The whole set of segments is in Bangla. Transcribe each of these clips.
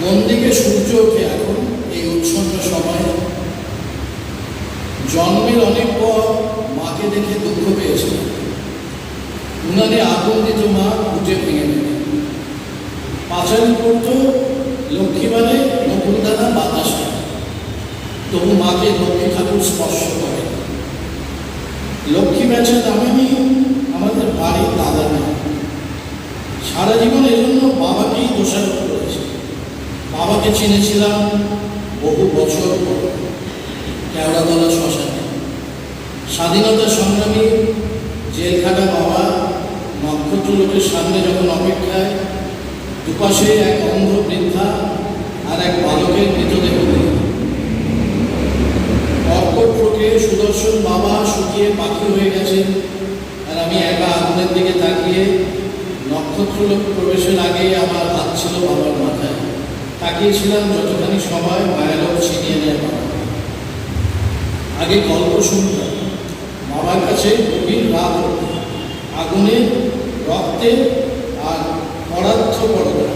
কোন দিকে সূর্য ওঠে এখন? এই উচ্ছন্ন সময়। জন্মের অনেক পর মাকে দেখে দুঃখ পেয়েছিল উনারে আনন্দিত মা খুঁজে ভেঙে দিলেন পাঁচালি পড়ত লক্ষ্মীবারে নকুলদানা বাতাসে তবু মাকে লক্ষ্মী ঠাকুর স্পর্শ করে। লক্ষ্মী বেচা দামিনী আমাদের বাড়ির দাদা নেই সারা জীবন এজন্য বাবাকেই করেছে বাবাকে চিনেছিলাম বহু বছর পর। কেওড়াতলা শ্মশানে। স্বাধীনতা সংগ্রামী, জেলখাটা বাবা নক্ষত্র লোকের সামনে যখন অপেক্ষায়, দুপাশে এক অন্ধ বৃদ্ধা আর এক বালকের মৃতদেহ কর্কট রোগে সুদর্শন বাবা শুকিয়ে পাখি হয়ে গেছেন আর আমি একা আগুনের দিকে তাকিয়ে নক্ষত্রলোক প্রবেশের আগে আমার হাত ছিল বাবার মাথায়। তাকিয়েছিলাম যতখানি সময় মায়ালোক ছিনিয়ে নেয় আগে গল্প শুনতাম। বাবার কাছে গভীর রাত। আগুনে, রক্তে আর পদার্থ পড়তা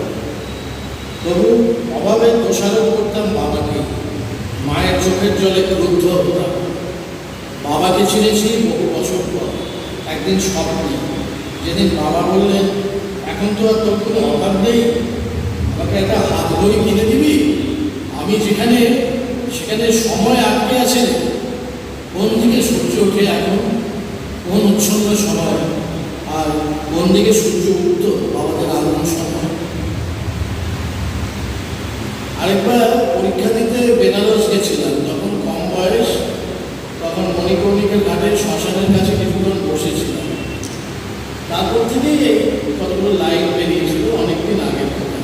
তবু অভাবে দোষারোপ করতাম বাবাকে। মায়ের চোখের জলে ক্রুদ্ধ হতাম। বাবাকে চিনেছি বহু বছর পর। একদিন স্বপ্নে। যেদিন বাবা বললেন, এখন তো আর তোর কোনো অভাব নেই? আমাকে একটা হাত ঘড়ি কিনে দিবি? আমি যেখানে, সেখানে সময় আটকে আছে। কোন দিকে সূর্য ওঠে এখন? কোন উচ্ছন্ন সময়? আর কোন দিকে সূর্য উঠত? বাবাদের আগমন সময় আরেকবার পরীক্ষা দিতে বেনারস গেছিলাম যখন কম বয়স তখন মণিকর্ণিকের ঘাটে শ্মশানের কাছে কিছুক্ষণ বসেছিলাম তারপর থেকেই এই কতগুলো লাইন বেরিয়েছিল অনেকদিন আগের কথা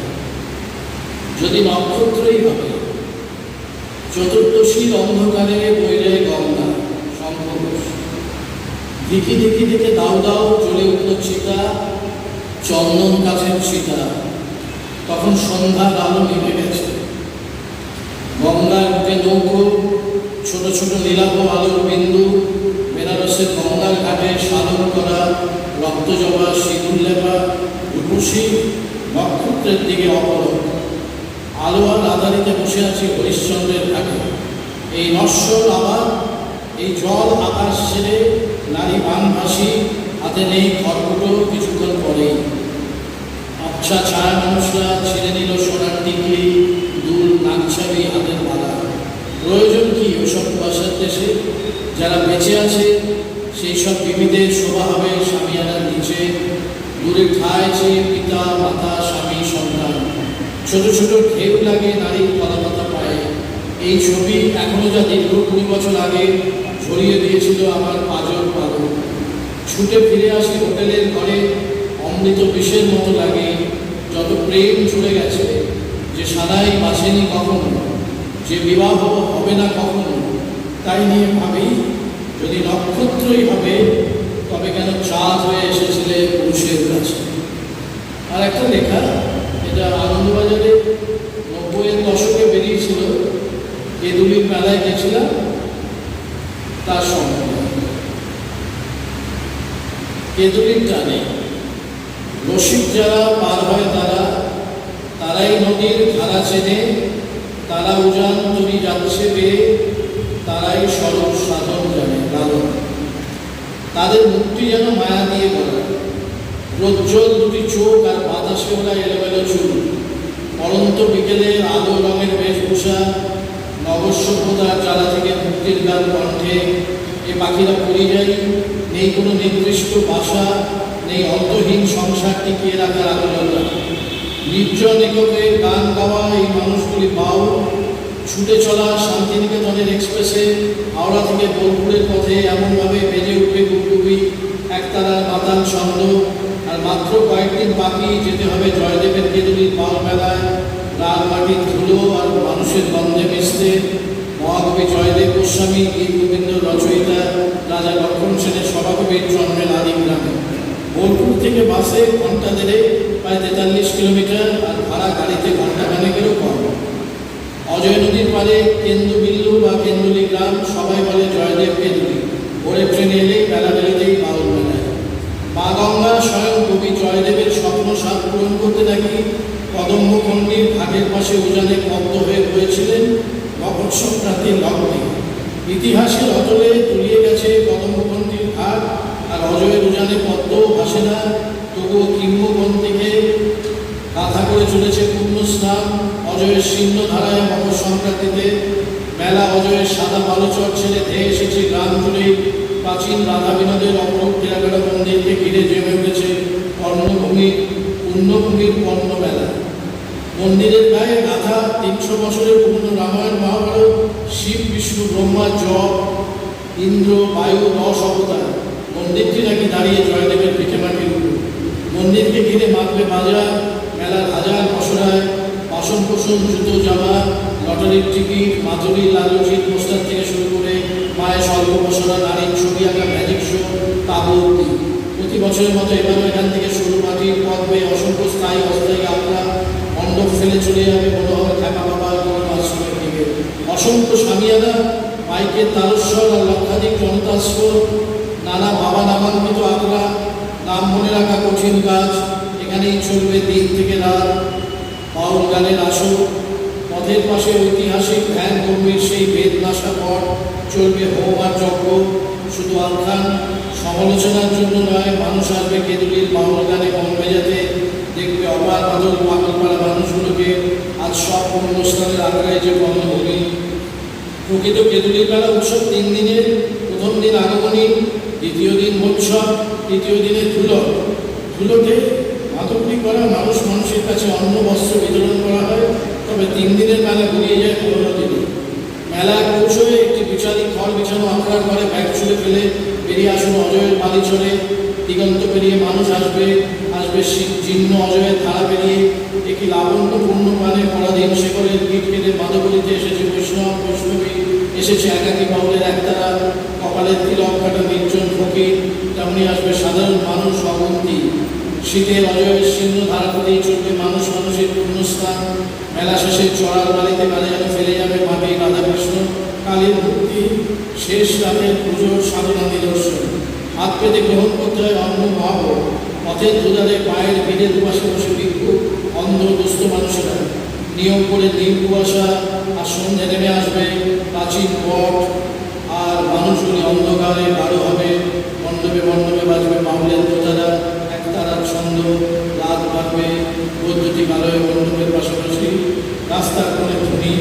যদি নক্ষত্রই হবে চতুর্দশীর অন্ধকারে বইরে গঙ্গা শঙ্খঘোষ দেখি দেখি, দেখে দাও দাও জ্বলে উঠল চিতা, চন্দন গাছের চিতা। তখন সন্ধ্যার আলো নেমে গেছে। গঙ্গার বুকে নৌকো, ছোট ছোট নীলাভ আলোর বিন্দু, বেনারসের গঙ্গার ঘাটে সাধন করা, রক্তজবা, সিঁদুর লেপা, রূপসী নক্ষত্রের দিকে অপলক। আলো আর আধারিতে বসে আছি, হরিশ্চন্দ্রের ঘাটে এই নশ্বর আবার এই জল আকাশ ছেড়ে নারী বানভাসী হাতে নেই খড়কুটো কিছুক্ষণ পরেই। আচ্ছা ছায়া মানুষরা ছেড়ে নিল সোনার টিকলি, দুল নাকছাবি হাতের মালা। প্রয়োজন কি ওসব পয়সার দেশে? যারা বেঁচে আছে, সেই সব বিবিদের শোভা হবে স্বামীয়ানার নিচে। দূরে ঠায় পিতা, মাতা, স্বামী, সন্তান ছোট ছোট ঢেউ লাগে নারীর পাতা পায়ে। এই ছবি এখনও যা দীর্ঘ কুড়ি বছর আগে ছড়িয়ে দিয়েছিল আমার পাজর পাগল। ছুটে ফিরে আসি হোটেলের ঘরে, অমৃত বিষের মতো লাগে। যত প্রেম ছুড়ে গেছে যে সাদাই বাসেনি কখনো, যে বিবাহ হবে না কখনো, তাই নিয়ে ভাবি, যদি নক্ষত্রই হবে, তবে কেন চাঁদ হয়ে এসেছিলে পুরুষের কাছে। আর একটা লেখা নব্বইয়ের দশকে বেরিয়েছিল কেদুলির মেলায় গেছিলাম তার সম্বন্ধে কেদুলির টানে রসিক যারা পার হয় তারা, তারাই নদীর ধারা চেনে, তারা উজান তরি যাচ্ছে বেয়ে তারাই সড়ক সাধন জানে, লালন। তাদের মুক্তি যেন মায়া দিয়ে গড়া প্রজ্জ্বল দুটি চোখ আর বাতাসে ওরা এলোমেলো চুল। পরন্ত বিকেলে আলো রঙের বেশভূষা নবসভ্যতার জ্বালা থেকে মুক্তির গান কণ্ঠে এ পাখিরা পরিযায়ী নেই কোনো নির্দিষ্ট বাসা নেই অন্তহীন সংসার টিকিয়ে রাখার আগ্রহতা নির্জন এককে গান গাওয়া এই মানুষগুলি পাও ছুটে চলা শান্তিনিকেতনের এক্সপ্রেসে হাওড়া থেকে বোলপুরের পথে এমনভাবে বেজে উঠবে গুপগুপি একতারার মাতাল ছন্দ। আর মাত্র কয়েকদিন বাকি, যেতে হবে জয়দেবের কেদুলির পাল মেলায় লাল মাটির ধুলো আর মানুষের গন্ধে মিশতে মহাকবি জয়দেব গোস্বামী, গীত গোবিন্দ রচয়িতা রাজা লক্ষণ সেনের সভাকবির জন্মের আদি গ্রামে। বোলপুর থেকে বাসে ঘণ্টা দেড়ে প্রায় তেতাল্লিশ কিলোমিটার, আর ভাড়া গাড়িতে ঘণ্টা খানেকেরও কম। অজয় নদীর পারে কেন্দুবিল্লু বা কেন্দুলি গ্রাম, সবাই বলে জয়দেব কেন্দুলি। ভোরের ট্রেনে এলেই বেলা বেলাতেই বাউল মেলায় মা গঙ্গা স্বয়ং কবি জয়দেবের স্বপ্ন সাত পূরণ করতে নাকি কদম্বখণ্ডীর পাশে পদ্ম হয়ে হয়েছিলেন মকর সংক্রান্তির লগ্নে। ইতিহাসের অতলে তলিয়ে গেছে কদম্বখণ্ডীর ঘাট আর অজয়ের উজানে পদ্ম ভাসে না, তবুও কিংবদন্তিকে কাঁথা করে চলেছে পূর্ণ স্নান। অজয়ের শীর্ণ ধারায় মকর সংক্রান্তিতে মেলা অজয়ের সাদা বালুচর ছেড়ে ধেয়ে এসেছে গ্রাম জুড়ে। প্রাচীন রাধা বিনোদের অপরূপ মন্দিরকে ঘিরে জমে উঠেছে কর্ণভূমি পূর্ণভূমির কর্ণ মেলা মন্দিরের গায়ে গাথা তিনশো বছরের পুরনো রামায়ণ মহাভারত, শিব, বিষ্ণু, ব্রহ্মা, জপ, ইন্দ্র, বায়ু দশ অবতার। মন্দিরটি নাকি দাঁড়িয়ে জয়দেবের পিঠে মাটির মন্দিরকে ঘিরে মাতবে বাজার, মেলার হাজার মশলায় বাসন কোসন জুতো, জামা, লটারির টিকিট, মাধুরী লালুজির পোস্টার থেকে শুরু করে মায়ের স্বল্প বসনা নারীর ছবি আঁকা ম্যাজিক শো তাবু প্রতি বছরের মতো এবারও এখান থেকে সরু মাটির পথ বেয়ে অসংখ্য স্থায়ী, অস্থায়ী মণ্ডপ ফেলে চলে যাবে মনোহর থাকা বাবা কোনো আশ্রমের দিকে অসংখ্য স্বামীয়ানা মাইকের তারস্বর আর লক্ষাধিক জনতাস্বর নানা বাবা নামাঙ্কিত আগ্রা নাম মনে রাখা কঠিন কাজ, এখানেই চলবে দিন থেকে রাত। বাউল গানের আসর, পথের পাশে ঐতিহাসিক ধ্যান গম্ভীর সেই বেদ নাশা পর চলবে হোম আর যজ্ঞ। শুধু আখ্যান, সমালোচনার জন্য নয়, মানুষ আসবে কেদুলির বাউল গানে মন মেজাতে দেখবে অপার বাদল পাগলপাড়া মানুষগুলোকে আজ সব অনুষ্ঠানের আগ্রায় যে বনভূমি প্রকৃত কেতুলির মেলা উৎসব তিন দিনের প্রথম দিন আগমনী, দ্বিতীয় দিন উৎসব তৃতীয় দিনে ধুলট ধুলটে মাতব্বি করা মানুষ মানুষের কাছে অন্ন, বস্ত্র বিতরণ করা হয়, তবে তিন দিনের মেলা ঘুরিয়ে যায় পনেরো দিনে। মেলায় পৌঁছয়ে একটি বিচারী খড় বিছানো আখড়ার ঘরে ব্যাগ ছুঁড়ে ফেলে বেরিয়ে আসুন অজয়ের বালি চলে দিগন্ত পেরিয়ে মানুষ আসবে। আসবে জীর্ণ অজয়ের ধারা পেরিয়ে একটি লাবণ্যপূর্ণ প্রাণে পরাধীন শেখরের গীত কেটে মাধবরীতে এসেছে বৈষ্ণব, বৈষ্ণবী। এসেছে একাকী বাউলের একতারা, কপালের তিলক কাটা নির্জন ফকির। তেমনি আসবে সাধারণ মানুষ অবন্তি শীতের অজয়ের শীর্ণ ধারা করেই চলবে মানুষ মানুষের পূর্ণস্থান। মেলা শেষে চড়ার বাড়িতে মেলা যেন ফেলে যাবে ভাবে রাধাকৃষ্ণ কালীর ভক্তি শেষ রাতের পুজোর সাধনা নিদর্শন। হাত পেতে গ্রহণ করতে হয় অন্ন মহাভোগ। পথের দুধারে পায়ের ভিড়ে দুপাশে বসে ভিক্ষু, অন্ধ দুস্থ মানুষেরা। নিয়ম করে নীল কুয়াশা, আর সন্ধ্যে নেমে আসবে প্রাচীন পট আর মানুষগুলি অন্ধকারে গাঢ় হবে। মণ্ডপে মণ্ডপে বাজবে বাউলের প্রজারা একতারার ছন্দ, রাত বাড়বে বৈদ্যুতিক আলোয় মণ্ডপের পাশাপাশি। রাস্তার কোণে ধনী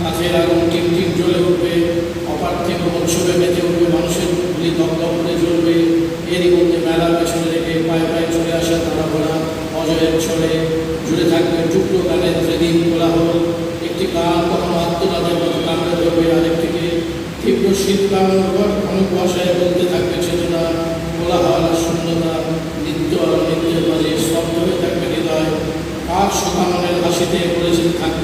কাঠের আগুন টিম টিম জ্বলে উঠবে, অপার্থিব উৎসবে মেতে উঠবে মানুষের মুখগুলি দপদপ করে জ্বলবে এরই মধ্যে মেলার পেছনে রেখে পায়ে পায়ে চলে আসা তারা ভরা ছড়ে জুড়ে থাকবে। টুকরো গানের খোলা হল, একটি গান কখনো আত্মনাদের মতো কামড়ে ধরবে, আরেকটিকে তীব্র শীত কামড় ঘর ঘন কুয়াশায় বলতে থাকবে চেতনা খোলা হওয়ার শূন্যতা, নিত্য আর নিত্যের মাঝে স্তব্ধ হয়ে থাকবে হৃদয়। আর সুকামনের হাসিতে বলেছেন, থাকবে